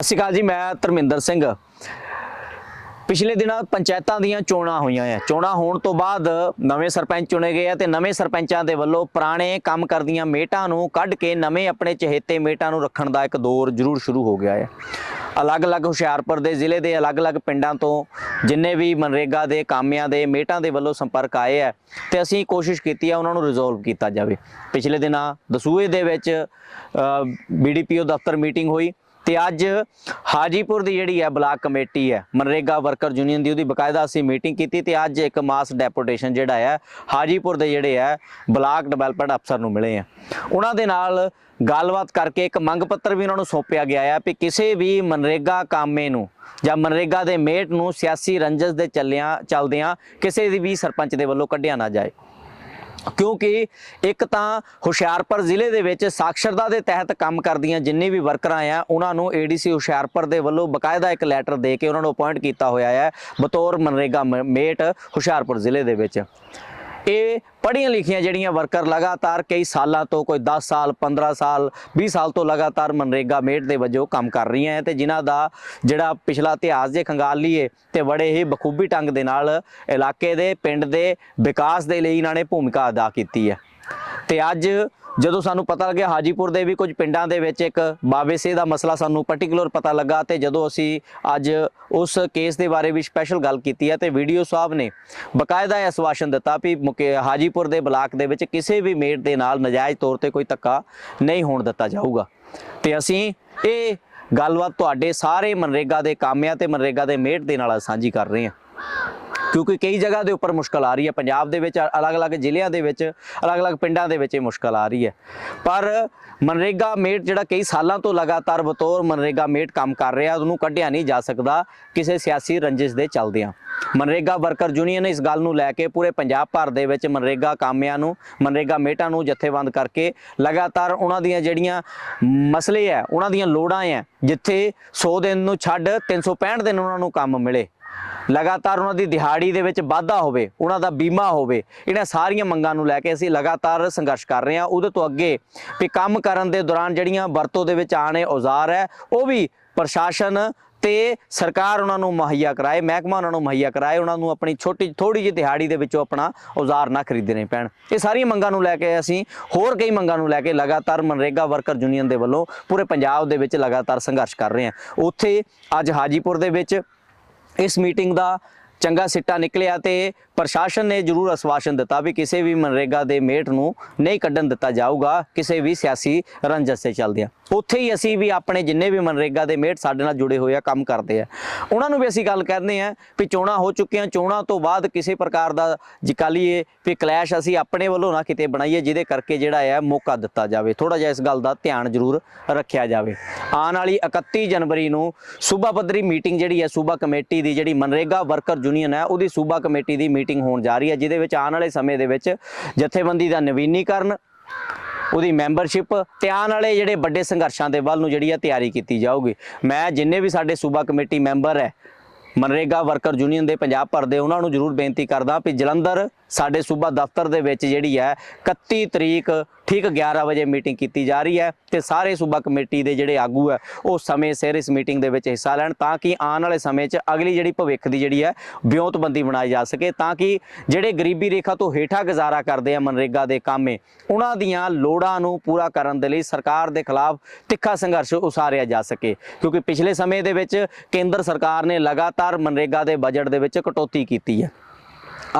ਸਤਿ ਸ਼੍ਰੀ ਅਕਾਲ ਜੀ, ਮੈਂ ਧਰਮਿੰਦਰ ਸਿੰਘ। ਪਿਛਲੇ ਦਿਨਾਂ ਪੰਚਾਇਤਾਂ ਦੀਆਂ ਚੋਣਾਂ ਹੋਈਆਂ ਆ। ਚੋਣਾਂ ਹੋਣ ਤੋਂ ਬਾਅਦ ਨਵੇਂ ਸਰਪੰਚ ਚੁਣੇ ਗਏ ਆ ਤੇ ਨਵੇਂ ਸਰਪੰਚਾਂ ਦੇ ਵੱਲੋਂ ਪੁਰਾਣੇ ਕੰਮ ਕਰਦੀਆਂ ਮੇਟਾਂ ਨੂੰ ਕੱਢ ਕੇ ਨਵੇਂ ਆਪਣੇ ਚਹੇਤੇ ਮੇਟਾਂ ਨੂੰ ਰੱਖਣ ਦਾ ਇੱਕ ਦੌਰ ਜ਼ਰੂਰ ਸ਼ੁਰੂ ਹੋ ਗਿਆ ਹੈ ਅਲੱਗ-ਅਲੱਗ ਹੁਸ਼ਿਆਰਪੁਰ ਦੇ ਜ਼ਿਲ੍ਹੇ ਦੇ ਅਲੱਗ-ਅਲੱਗ ਪਿੰਡਾਂ ਤੋਂ ਜਿੰਨੇ ਵੀ ਮਨਰੇਗਾ ਦੇ ਕਾਮਿਆਂ ਦੇ ਮੇਟਾਂ ਦੇ ਵੱਲੋਂ ਸੰਪਰਕ ਆਏ ਆ ਤੇ ਅਸੀਂ ਕੋਸ਼ਿਸ਼ ਕੀਤੀ ਆ ਉਹਨਾਂ ਨੂੰ ਰਿਜ਼ੋਲਵ ਕੀਤਾ ਜਾਵੇ। ਪਿਛਲੇ ਦਿਨਾਂ ਦਸੂਏ ਦੇ ਵਿੱਚ ਬੀਡੀਪੀਓ ਦਫ਼ਤਰ ਮੀਟਿੰਗ ਹੋਈ। ਤੇ ਅੱਜ ਹਾਜੀਪੁਰ ਦੀ ਜਿਹੜੀ ਹੈ ਬਲਾਕ ਕਮੇਟੀ ਹੈ, ਮਨਰੇਗਾ ਵਰਕਰ ਯੂਨੀਅਨ ਦੀ ਉਹਦੀ ਬਕਾਇਦਾ ਅਸੀਂ ਮੀਟਿੰਗ ਕੀਤੀ ਤੇ ਅੱਜ ਇੱਕ ਮਾਸ ਡੈਪੂਟੇਸ਼ਨ ਜਿਹੜਾ ਹੈ, ਹਾਜੀਪੁਰ ਦੇ ਜਿਹੜੇ ਹੈ, ਬਲਾਕ ਡਿਵੈਲਪਮੈਂਟ ਅਫਸਰ ਨੂੰ ਮਿਲੇ ਆ। ਉਹਨਾਂ ਦੇ ਨਾਲ ਗੱਲਬਾਤ ਕਰਕੇ ਇੱਕ ਮੰਗ ਪੱਤਰ ਵੀ ਉਹਨਾਂ ਨੂੰ ਸੌਂਪਿਆ ਗਿਆ ਹੈ ਕਿ ਕਿਸੇ ਵੀ ਮਨਰੇਗਾ ਕਾਮੇ ਨੂੰ ਜਾਂ ਮਨਰੇਗਾ ਦੇ ਮੇਟ ਨੂੰ ਸਿਆਸੀ ਰੰਜਸ ਦੇ ਚੱਲਿਆਂ, ਚੱਲਦਿਆਂ ਕਿਸੇ ਦੀ ਵੀ ਸਰਪੰਚ ਦੇ ਵੱਲੋਂ ਕੱਢਿਆ ਨਾ ਜਾਏ। ਕਿਉਂਕਿ ਇੱਕ ਤਾਂ ਹੁਸ਼ਿਆਰਪੁਰ ਜ਼ਿਲ੍ਹੇ ਦੇ ਵਿੱਚ ਸਾਖਰਤਾ ਦੇ ਤਹਿਤ ਕੰਮ ਕਰਦੀਆਂ ਜਿੰਨੇ ਵੀ ਵਰਕਰਾਂ ਆ, ਉਹਨਾਂ ਨੂੰ ਏਡੀਸੀ ਹੁਸ਼ਿਆਰਪੁਰ ਦੇ ਵੱਲੋਂ ਬਕਾਇਦਾ ਇੱਕ ਲੈਟਰ ਦੇ ਕੇ ਉਹਨਾਂ ਨੂੰ ਅਪਾਇੰਟ ਕੀਤਾ ਹੋਇਆ ਹੈ, ਬਤੌਰ ਮਨਰੇਗਾ ਮੇਟ ਹੁਸ਼ਿਆਰਪੁਰ ਜ਼ਿਲ੍ਹੇ ਦੇ ਵਿੱਚ। ਇਹ ਪੜ੍ਹੀਆਂ ਲਿਖੀਆਂ ਜਿਹੜੀਆਂ ਵਰਕਰ ਲਗਾਤਾਰ ਕਈ ਸਾਲਾਂ ਤੋਂ, ਕੋਈ 10 ਸਾਲ 15 ਸਾਲ 20 ਸਾਲ ਤੋਂ ਲਗਾਤਾਰ ਮਨਰੇਗਾ ਮੇਟ ਦੇ ਵਜੋਂ ਕੰਮ ਕਰ ਰਹੀਆਂ ਹੈ ਤੇ ਜਿਨ੍ਹਾਂ ਦਾ ਜਿਹੜਾ ਪਿਛਲਾ ਇਤਿਹਾਸ ਜੇ ਖੰਗਾਲ ਲਈਏ ਤੇ ਬੜੇ ਹੀ ਬਖੂਬੀ ਢੰਗ ਦੇ ਨਾਲ ਇਲਾਕੇ ਦੇ, ਪਿੰਡ ਦੇ ਵਿਕਾਸ ਦੇ ਲਈ ਇਹਨਾਂ ਨੇ ਭੂਮਿਕਾ ਅਦਾ ਕੀਤੀ ਹੈ। ਤੇ ਅੱਜ ਜਦੋਂ ਸਾਨੂੰ ਪਤਾ ਲੱਗਿਆ ਹਾਜੀਪੁਰ ਦੇ ਵੀ ਕੁਝ ਪਿੰਡਾਂ ਦੇ ਵਿੱਚ ਇੱਕ ਬਾਵੇ ਸੇ ਦਾ ਮਸਲਾ ਸਾਨੂੰ ਪਾਰਟਿਕੂਲਰ ਪਤਾ ਲੱਗਾ ਤੇ ਜਦੋਂ ਅਸੀਂ ਅੱਜ ਉਸ ਕੇਸ ਦੇ ਬਾਰੇ ਵੀ ਸਪੈਸ਼ਲ ਗੱਲ ਕੀਤੀ ਹੈ ਤੇ ਵੀਡੀਓ ਸਾਹਿਬ ਨੇ ਬਕਾਇਦਾ ਇਹ ਆਸ਼ਵਾਸਨ ਦਿੱਤਾ ਵੀ ਮੁਕੇ ਹਾਜੀਪੁਰ ਦੇ ਬਲਾਕ ਦੇ ਵਿੱਚ ਕਿਸੇ ਵੀ ਮੇਟ ਦੇ ਨਾਲ ਨਜਾਇਜ਼ ਤੌਰ ਤੇ ਕੋਈ ਧੱਕਾ ਨਹੀਂ ਹੋਣ ਦਿੱਤਾ ਜਾਊਗਾ। ਤੇ ਅਸੀਂ ਇਹ ਗੱਲਬਾਤ ਤੁਹਾਡੇ ਸਾਰੇ ਮਨਰੇਗਾ ਦੇ ਕਾਮਿਆਂ ਤੇ ਮਨਰੇਗਾ ਦੇ ਮੇਟ ਦੇ ਨਾਲ ਸਾਂਝੀ ਕਰ ਰਹੇ ਹਾਂ। ਕਿਉਂਕਿ ਕਈ ਜਗ੍ਹਾ ਦੇ ਉੱਪਰ ਮੁਸ਼ਕਲ ਆ ਰਹੀ ਹੈ। ਪੰਜਾਬ ਦੇ ਵਿੱਚ ਅਲੱਗ-ਅਲੱਗ ਜ਼ਿਲ੍ਹਿਆਂ ਦੇ ਵਿੱਚ, ਅਲੱਗ-ਅਲੱਗ ਪਿੰਡਾਂ ਦੇ ਵਿੱਚ ਇਹ ਮੁਸ਼ਕਲ ਆ ਰਹੀ ਹੈ। ਪਰ ਮਨਰੇਗਾ ਮੇਟ ਜਿਹੜਾ ਕਈ ਸਾਲਾਂ ਤੋਂ ਲਗਾਤਾਰ ਬਤੌਰ ਮਨਰੇਗਾ ਮੇਟ ਕੰਮ ਕਰ ਰਿਹਾ, ਉਹਨੂੰ ਕੱਢਿਆ ਨਹੀਂ ਜਾ ਸਕਦਾ ਕਿਸੇ ਸਿਆਸੀ ਰੰਜਿਸ਼ ਦੇ ਚੱਲਦਿਆਂ। ਮਨਰੇਗਾ ਵਰਕਰ ਯੂਨੀਅਨ ਇਸ ਗੱਲ ਨੂੰ ਲੈ ਕੇ ਪੂਰੇ ਪੰਜਾਬ ਭਰ ਦੇ ਵਿੱਚ ਮਨਰੇਗਾ ਕਾਮਿਆਂ ਨੂੰ, ਮਨਰੇਗਾ ਮੇਟਾਂ ਨੂੰ ਜਥੇਬੰਦ ਕਰਕੇ ਲਗਾਤਾਰ ਉਹਨਾਂ ਦੀਆਂ ਜਿਹੜੀਆਂ ਮਸਲੇ ਹੈ, ਉਹਨਾਂ ਦੀਆਂ ਲੋੜਾਂ ਹੈ, ਜਿੱਥੇ 100 ਦਿਨ ਨੂੰ ਛੱਡ 365 ਦਿਨ ਉਹਨਾਂ ਨੂੰ ਕੰਮ ਮਿਲੇ। ਲਗਾਤਾਰ ਉਹਨਾਂ ਦੀ ਦਿਹਾੜੀ ਦੇ ਵਿੱਚ ਵਾਧਾ ਹੋਵੇ, ਉਹਨਾਂ ਦਾ ਬੀਮਾ ਹੋਵੇ, ਇਹਨਾਂ ਸਾਰੀਆਂ ਮੰਗਾਂ ਨੂੰ ਲੈ ਕੇ ਅਸੀਂ ਲਗਾਤਾਰ ਸੰਘਰਸ਼ ਕਰ ਰਹੇ ਹਾਂ। ਉਹਦੇ ਤੋਂ ਅੱਗੇ ਵੀ ਕੰਮ ਕਰਨ ਦੇ ਦੌਰਾਨ ਜਿਹੜੀਆਂ ਵਰਤੋਂ ਦੇ ਵਿੱਚ ਆਣੇ ਔਜ਼ਾਰ ਹੈ, ਉਹ ਵੀ ਪ੍ਰਸ਼ਾਸਨ ਤੇ ਸਰਕਾਰ ਉਹਨਾਂ ਨੂੰ ਮੁਹੱਈਆ ਕਰਾਏ, ਮਹਿਕਮਾ ਉਹਨਾਂ ਨੂੰ ਮੁਹੱਈਆ ਕਰਾਏ, ਉਹਨਾਂ ਨੂੰ ਆਪਣੀ ਛੋਟੀ ਥੋੜੀ ਜਿਹੀ ਦਿਹਾੜੀ ਦੇ ਵਿੱਚੋਂ ਆਪਣਾ ਔਜ਼ਾਰ ਨਾ ਖਰੀਦਣੇ ਪੈਣ। ਇਹ ਸਾਰੀਆਂ ਮੰਗਾਂ ਨੂੰ ਲੈ ਕੇ ਅਸੀਂ ਹੋਰ ਕਈ ਮੰਗਾਂ ਨੂੰ ਲੈ ਕੇ ਲਗਾਤਾਰ ਮਨਰੇਗਾ ਵਰਕਰ ਯੂਨੀਅਨ ਦੇ ਵੱਲੋਂ ਪੂਰੇ ਪੰਜਾਬ ਦੇ ਵਿੱਚ ਲਗਾਤਾਰ ਸੰਘਰਸ਼ ਕਰ ਰਹੇ ਹਾਂ। ਉੱਥੇ ਅੱਜ ਹਾਜੀਪੁਰ ਦੇ ਵਿੱਚ ਇਸ ਮੀਟਿੰਗ ਦਾ ਚੰਗਾ ਸਿੱਟਾ ਨਿਕਲਿਆ ਤੇ ਪ੍ਰਸ਼ਾਸਨ ਨੇ ਜ਼ਰੂਰ ਆਸ਼ਵਾਸਨ ਦਿੱਤਾ ਵੀ ਕਿਸੇ ਵੀ ਮਨਰੇਗਾ ਦੇ ਮੇਟ ਨੂੰ ਨਹੀਂ ਕੱਢਣ ਦਿੱਤਾ ਜਾਊਗਾ, ਕਿਸੇ ਵੀ ਸਿਆਸੀ ਰੰਜਸ ਤੇ ਚੱਲਦਿਆਂ। ਉੱਥੇ ਹੀ ਅਸੀਂ ਵੀ ਆਪਣੇ ਜਿੰਨੇ ਵੀ ਮਨਰੇਗਾ ਦੇ ਮੇਟ ਸਾਡੇ ਨਾਲ ਜੁੜੇ ਹੋਏ ਆ, ਕੰਮ ਕਰਦੇ ਆ। ਉਹਨਾਂ ਨੂੰ ਵੀ ਅਸੀਂ ਗੱਲ ਕਰਦੇ ਆ ਵੀ ਚੋਣਾਂ ਹੋ ਚੁੱਕੀਆਂ, ਚੋਣਾਂ ਤੋਂ ਬਾਅਦ ਕਿਸੇ ਪ੍ਰਕਾਰ ਦਾ ਜਿਕਾਲੀਏ ਵੀ ਕਲੈਸ਼ ਅਸੀਂ ਆਪਣੇ ਵੱਲੋਂ ਨਾ ਕਿਤੇ ਬਣਾਈਏ, ਜਿਹਦੇ ਕਰਕੇ ਜਿਹੜਾ ਹੈ ਮੌਕਾ ਦਿੱਤਾ ਜਾਵੇ। ਥੋੜਾ ਜਿਹਾ ਇਸ ਗੱਲ ਦਾ ਧਿਆਨ ਜ਼ਰੂਰ ਰੱਖਿਆ ਜਾਵੇ। ਆਉਣ ਵਾਲੀ 31 ਜਨਵਰੀ ਨੂੰ ਸੂਬਾ ਪੱਧਰੀ ਮੀਟਿੰਗ ਜਿਹੜੀ ਹੈ ਸੂਬਾ ਕਮੇਟੀ ਦੀ ਜਿਹੜੀ ਮਨਰੇਗਾ ਵਰਕਰ ਯੂਨੀਅਨ ਹੈ, ਉਹਦੀ ਸੂਬਾ ਕਮੇਟੀ ਦੀ ਮੀਟਿੰਗ ਹੋਣ ਜਾ ਰਹੀ ਹੈ, ਜਿਹਦੇ ਵਿੱਚ ਆਉਣ ਵਾਲੇ ਸਮੇਂ ਦੇ ਵਿੱਚ ਜਥੇਬੰਦੀ ਦਾ ਨਵੀਨੀਕਰਨ, ਉਹਦੀ ਮੈਂਬਰਸ਼ਿਪ ਤੇ ਆਉਣ ਵਾਲੇ ਜਿਹੜੇ ਵੱਡੇ ਸੰਘਰਸ਼ਾਂ ਦੇ ਵੱਲ ਨੂੰ ਜਿਹੜੀ ਆ ਤਿਆਰੀ ਕੀਤੀ ਜਾਊਗੀ। ਮੈਂ ਜਿੰਨੇ ਵੀ ਸਾਡੇ ਸੂਬਾ ਕਮੇਟੀ ਮੈਂਬਰ ਹੈ, ਮਨਰੇਗਾ ਵਰਕਰ ਯੂਨੀਅਨ ਦੇ ਪੰਜਾਬ ਭਰ ਦੇ, ਉਹਨਾਂ ਨੂੰ ਜ਼ਰੂਰ ਬੇਨਤੀ ਕਰਦਾ ਵੀ ਜਲੰਧਰ ਸਾਡੇ ਸੂਬਾ ਦਫ਼ਤਰ ਦੇ ਵਿੱਚ ਜਿਹੜੀ ਹੈ 31 ਤਰੀਕ, ਠੀਕ 11 ਵਜੇ ਮੀਟਿੰਗ ਕੀਤੀ ਜਾ ਰਹੀ ਹੈ ਤੇ ਸਾਰੇ ਸੂਬਾ ਕਮੇਟੀ ਦੇ ਜਿਹੜੇ ਆਗੂ ਹੈ, ਉਹ ਸਮੇਂ ਸਿਰ ਇਸ ਮੀਟਿੰਗ ਦੇ ਵਿੱਚ ਹਿੱਸਾ ਲੈਣ ਤਾਂ ਕਿ ਆਉਣ ਵਾਲੇ ਸਮੇਂ 'ਚ ਅਗਲੀ ਜਿਹੜੀ ਭਵਿੱਖ ਦੀ ਜਿਹੜੀ ਹੈ ਵਿਉਂਤਬੰਦੀ ਬਣਾਈ ਜਾ ਸਕੇ ਤਾਂ ਕਿ ਜਿਹੜੇ ਗਰੀਬੀ ਰੇਖਾ ਤੋਂ ਹੇਠਾਂ ਗੁਜ਼ਾਰਾ ਕਰਦੇ ਆ ਮਨਰੇਗਾ ਦੇ ਕਾਮੇ ਉਹਨਾਂ ਦੀਆਂ ਲੋੜਾਂ ਨੂੰ ਪੂਰਾ ਕਰਨ ਦੇ ਲਈ ਸਰਕਾਰ ਦੇ ਖਿਲਾਫ ਤਿੱਖਾ ਸੰਘਰਸ਼ ਉਸਾਰਿਆ ਜਾ ਸਕੇ। ਕਿਉਂਕਿ ਪਿਛਲੇ ਸਮੇਂ ਦੇ ਵਿੱਚ ਕੇਂਦਰ ਸਰਕਾਰ ਨੇ ਲਗਾਤਾਰ ਮਨਰੇਗਾ ਦੇ ਬਜਟ ਦੇ ਵਿੱਚ ਕਟੌਤੀ ਕੀਤੀ ਹੈ।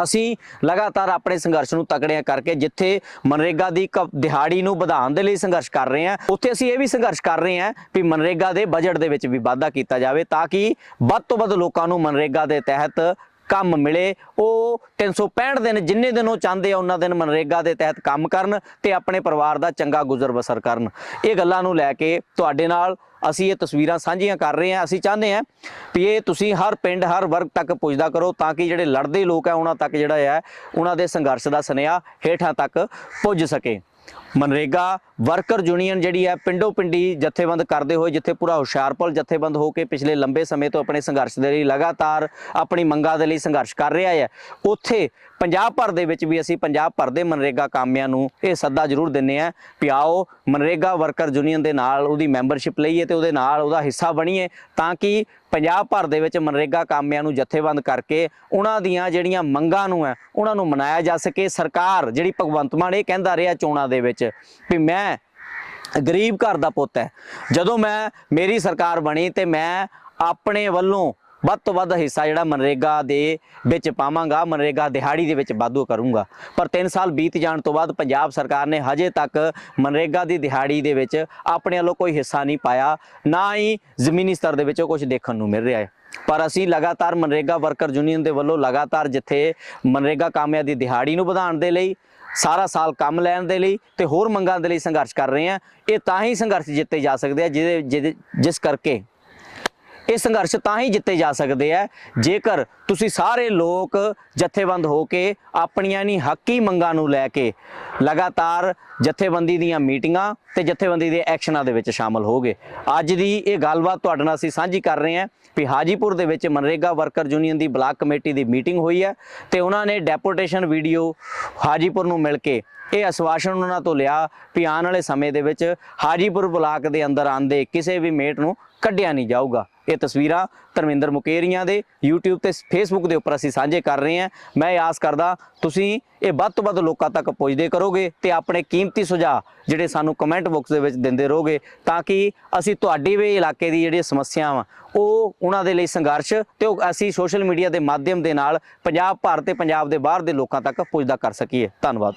ਅਸੀਂ ਲਗਾਤਾਰ ਆਪਣੇ ਸੰਘਰਸ਼ ਨੂੰ ਤਕੜਿਆ ਕਰਕੇ ਜਿੱਥੇ ਮਨਰੇਗਾ ਦੀ ਕ- ਦਿਹਾੜੀ ਨੂੰ ਵਧਾਉਣ ਦੇ ਲਈ ਸੰਘਰਸ਼ ਕਰ ਰਹੇ ਹਾਂ, ਉੱਥੇ ਅਸੀਂ ਇਹ ਵੀ ਸੰਘਰਸ਼ ਕਰ ਰਹੇ ਹਾਂ ਵੀ ਮਨਰੇਗਾ ਦੇ ਬਜਟ ਦੇ ਵਿੱਚ ਵੀ ਵਾਧਾ ਕੀਤਾ ਜਾਵੇ ਤਾਂ ਕਿ ਵੱਧ ਤੋਂ ਵੱਧ ਲੋਕਾਂ ਨੂੰ ਮਨਰੇਗਾ ਦੇ ਤਹਿਤ ਕੰਮ ਮਿਲੇ। ਉਹ 365 ਦਿਨ ਜਿੰਨੇ ਦਿਨ ਉਹ ਚਾਹੁੰਦੇ ਆ, ਉਹਨਾਂ ਦਿਨ ਮਨਰੇਗਾ ਦੇ ਤਹਿਤ ਕੰਮ ਕਰਨ ਤੇ ਆਪਣੇ ਪਰਿਵਾਰ ਦਾ ਚੰਗਾ ਗੁਜ਼ਰ ਬਸਰ ਕਰਨ। ਇਹ ਗੱਲਾਂ ਨੂੰ ਲੈ ਕੇ ਤੁਹਾਡੇ ਨਾਲ ਅਸੀਂ ਇਹ ਤਸਵੀਰਾਂ ਸਾਂਝੀਆਂ ਕਰ ਰਹੇ ਹਾਂ। ਅਸੀਂ ਚਾਹੁੰਦੇ ਹਾਂ ਵੀ ਇਹ ਤੁਸੀਂ ਹਰ ਪਿੰਡ, ਹਰ ਵਰਗ ਤੱਕ ਪੁੱਜਦਾ ਕਰੋ ਤਾਂ ਕਿ ਜਿਹੜੇ ਲੜਦੇ ਲੋਕ ਆ, ਉਹਨਾਂ ਤੱਕ ਜਿਹੜਾ ਹੈ ਉਹਨਾਂ ਦੇ ਸੰਘਰਸ਼ ਦਾ ਸੁਨੇਹਾ ਹੇਠਾਂ ਤੱਕ ਪੁੱਜ ਸਕੇ। ਮਨਰੇਗਾ ਵਰਕਰ ਯੂਨੀਅਨ ਜਿਹੜੀ ਹੈ ਪਿੰਡੋ ਪਿੰਡੀ ਜਥੇਬੰਦ ਕਰਦੇ ਹੋਏ, ਜਿੱਥੇ ਪੂਰਾ ਹੁਸ਼ਿਆਰਪੁਰ ਜਥੇਬੰਦ ਹੋ ਕੇ ਪਿਛਲੇ ਲੰਬੇ ਸਮੇਂ ਤੋਂ ਆਪਣੇ ਸੰਘਰਸ਼ ਦੇ ਲਈ ਲਗਾਤਾਰ ਆਪਣੀ ਮੰਗਾਂ ਦੇ ਲਈ ਸੰਘਰਸ਼ ਕਰ ਰਿਹਾ ਹੈ। ਉੱਥੇ ਪੰਜਾਬ ਭਰ ਦੇ ਵਿੱਚ ਵੀ ਅਸੀਂ ਪੰਜਾਬ ਭਰ ਦੇ ਮਨਰੇਗਾ ਕਾਮਿਆਂ ਨੂੰ ਇਹ ਸੱਦਾ ਜ਼ਰੂਰ ਦਿੰਨੇ ਆ ਵੀ ਆਓ ਮਨਰੇਗਾ ਵਰਕਰ ਯੂਨੀਅਨ ਦੇ ਨਾਲ ਉਹਦੀ ਮੈਂਬਰਸ਼ਿਪ ਲਈਏ ਤੇ ਉਹਦੇ ਨਾਲ ਉਹਦਾ ਹਿੱਸਾ ਬਣੀਏ, ਤਾਂ ਕਿ ਪੰਜਾਬ ਭਰ ਦੇ ਵਿੱਚ ਮਨਰੇਗਾ ਕਾਮਿਆਂ ਨੂੰ ਜਥੇਬੰਦ ਕਰਕੇ ਉਹਨਾਂ ਦੀਆਂ ਜਿਹੜੀਆਂ ਮੰਗਾਂ ਨੂੰ ਹੈ, ਉਹਨਾਂ ਨੂੰ ਮਨਾਇਆ ਜਾ ਸਕੇ। ਸਰਕਾਰ ਜਿਹੜੀ ਭਗਵੰਤ ਮਾਨ ਇਹ ਕਹਿੰਦਾ ਰਿਹਾ ਚੋਣਾਂ ਦੇ ਵਿੱਚ ਵੀ ਮੈਂ ਗਰੀਬ ਘਰ ਦਾ ਪੁੱਤ ਹੈ। ਜਦੋਂ ਮੈਂ, ਮੇਰੀ ਸਰਕਾਰ ਬਣੀ ਤੇ ਮੈਂ ਆਪਣੇ ਵੱਲੋਂ ਵੱਧ ਤੋਂ ਵੱਧ ਹਿੱਸਾ ਜਿਹੜਾ ਮਨਰੇਗਾ ਦੇ ਵਿੱਚ ਪਾਵਾਂਗਾ, ਮਨਰੇਗਾ ਦਿਹਾੜੀ ਦੇ ਵਿੱਚ ਵਾਧੂ ਕਰੂੰਗਾ। ਪਰ 3 ਸਾਲ ਬੀਤ ਜਾਣ ਤੋਂ ਬਾਅਦ ਪੰਜਾਬ ਸਰਕਾਰ ਨੇ ਹਜੇ ਤੱਕ ਮਨਰੇਗਾ ਦੀ ਦਿਹਾੜੀ ਦੇ ਵਿੱਚ ਆਪਣੇ ਵੱਲੋਂ ਕੋਈ ਹਿੱਸਾ ਨਹੀਂ ਪਾਇਆ। ਨਾ ਹੀ ਜ਼ਮੀਨੀ ਸਤਰ ਦੇ ਵਿੱਚੋਂ ਕੁਝ ਦੇਖਣ ਨੂੰ ਮਿਲ ਰਿਹਾ ਹੈ। ਪਰ ਅਸੀਂ ਲਗਾਤਾਰ ਮਨਰੇਗਾ ਵਰਕਰ ਯੂਨੀਅਨ ਦੇ ਵੱਲੋਂ ਲਗਾਤਾਰ ਜਿੱਥੇ ਮਨਰੇਗਾ ਕਾਮਿਆਂ ਦੀ ਦਿਹਾੜੀ ਨੂੰ ਵਧਾਉਣ ਦੇ ਲਈ ਸਾਰਾ ਸਾਲ ਕੰਮ ਲੈਣ ਦੇ ਲਈ ਤੇ ਹੋਰ ਮੰਗਾਂ ਦੇ ਲਈ ਸੰਘਰਸ਼ ਕਰ ਰਹੇ ਆ ਇਹ ਤਾਂ ਹੀ ਸੰਘਰਸ਼ ਜਿੱਤੇ ਜਾ ਸਕਦੇ ਆ, ਜਿਹਦੇ ਜਿਹਦੇ- ਜਿਸ ਕਰਕੇ ਇਹ ਸੰਘਰਸ਼ ਤਾਂ ਹੀ ਜਿੱਤੇ ਜਾ ਸਕਦੇ ਆ। ਜੇਕਰ ਤੁਸੀਂ ਸਾਰੇ ਲੋਕ ਜਥੇਬੰਦ ਹੋ ਕੇ ਆਪਣੀਆਂ ਨਹੀਂ ਹੱਕੀ ਮੰਗਾਂ ਨੂੰ ਲੈ ਕੇ ਲਗਾਤਾਰ ਜਥੇਬੰਦੀ ਦੀਆਂ ਮੀਟਿੰਗਾਂ ਤੇ ਜਥੇਬੰਦੀ ਦੇ ਐਕਸ਼ਨਾਂ ਦੇ ਵਿੱਚ ਸ਼ਾਮਲ ਹੋਗੇ। ਅੱਜ ਦੀ ਇਹ ਗੱਲਬਾਤ ਤੁਹਾਡੇ ਨਾਲ ਅਸੀਂ ਸਾਂਝੀ ਕਰ ਰਹੇ ਹਾਂ ਵੀ ਹਾਜੀਪੁਰ ਦੇ ਵਿੱਚ ਮਨਰੇਗਾ ਵਰਕਰ ਯੂਨੀਅਨ ਦੀ ਬਲਾਕ ਕਮੇਟੀ ਦੀ ਮੀਟਿੰਗ ਹੋਈ ਹੈ ਤੇ ਉਹਨਾਂ ਨੇ ਡੈਪੂਟੇਸ਼ਨ ਵੀਡੀਓ ਹਾਜੀਪੁਰ ਨੂੰ ਮਿਲ ਕੇ ਇਹ ਅਸ਼ਵਾਸਨ ਉਹਨਾਂ ਤੋਂ ਲਿਆ ਵੀ ਆਉਣ ਵਾਲੇ ਸਮੇਂ ਦੇ ਵਿੱਚ ਹਾਜੀਪੁਰ ਬਲਾਕ ਦੇ ਅੰਦਰ ਆਂਦੇ ਕਿਸੇ ਵੀ ਮੇਟ ਨੂੰ ਕੱਢਿਆ ਨਹੀਂ ਜਾਊਗਾ। ਇਹ ਤਸਵੀਰਾਂ ਧਰਮਿੰਦਰ ਮੁਕੇਰੀਆਂ ਦੇ YouTube ਤੇ Facebook ਦੇ ਉੱਪਰ ਅਸੀਂ ਸਾਂਝੇ ਕਰ ਰਹੇ ਹਾਂ। ਮੈਂ ਆਸ ਕਰਦਾ, ਤੁਸੀਂ ਇਹ ਵੱਧ ਤੋਂ ਵੱਧ ਲੋਕਾਂ ਤੱਕ ਪਹੁੰਚਦੇ ਕਰੋਗੇ ਤੇ ਆਪਣੇ ਕੀਮਤੀ ਸੁਝਾਅ ਜਿਹੜੇ ਸਾਨੂੰ ਕਮੈਂਟ ਬਾਕਸ ਦੇ ਵਿੱਚ ਦਿੰਦੇ ਰਹੋਗੇ ਤਾਂ ਕਿ ਅਸੀਂ ਤੁਹਾਡੀ ਵੀ ਇਲਾਕੇ ਦੀ ਜਿਹੜੀ ਸਮੱਸਿਆਵਾਂ, ਉਹ ਉਹਨਾਂ ਦੇ ਲਈ ਸੰਘਰਸ਼ ਤੇ ਉਹ ਅਸੀਂ ਸੋਸ਼ਲ ਮੀਡੀਆ ਦੇ ਮਾਧਿਅਮ ਦੇ ਨਾਲ ਪੰਜਾਬ ਭਰ ਤੇ ਪੰਜਾਬ ਦੇ ਬਾਹਰ ਦੇ ਲੋਕਾਂ ਤੱਕ ਪੁੱਜਦਾ ਕਰ ਸਕੀਏ। ਧੰਨਵਾਦ।